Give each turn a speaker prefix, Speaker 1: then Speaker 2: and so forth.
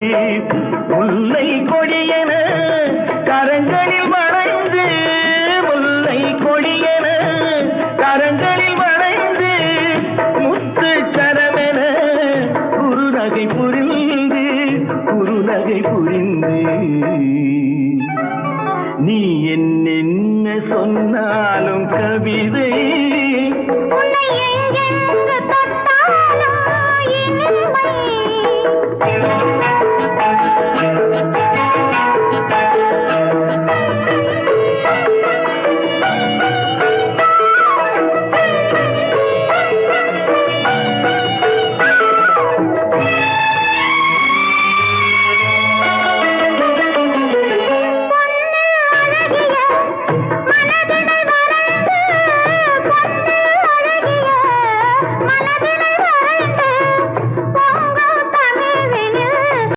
Speaker 1: முல்லை கொடியன கரங்களில் வளைந்து முல்லை கொடியன கரங்களில் வளைந்து முத்து சரமென குருநகை புரிந்து குருநகை புரிந்து. நீ என்ன சொன்னாலும் கவிதை baby, baby.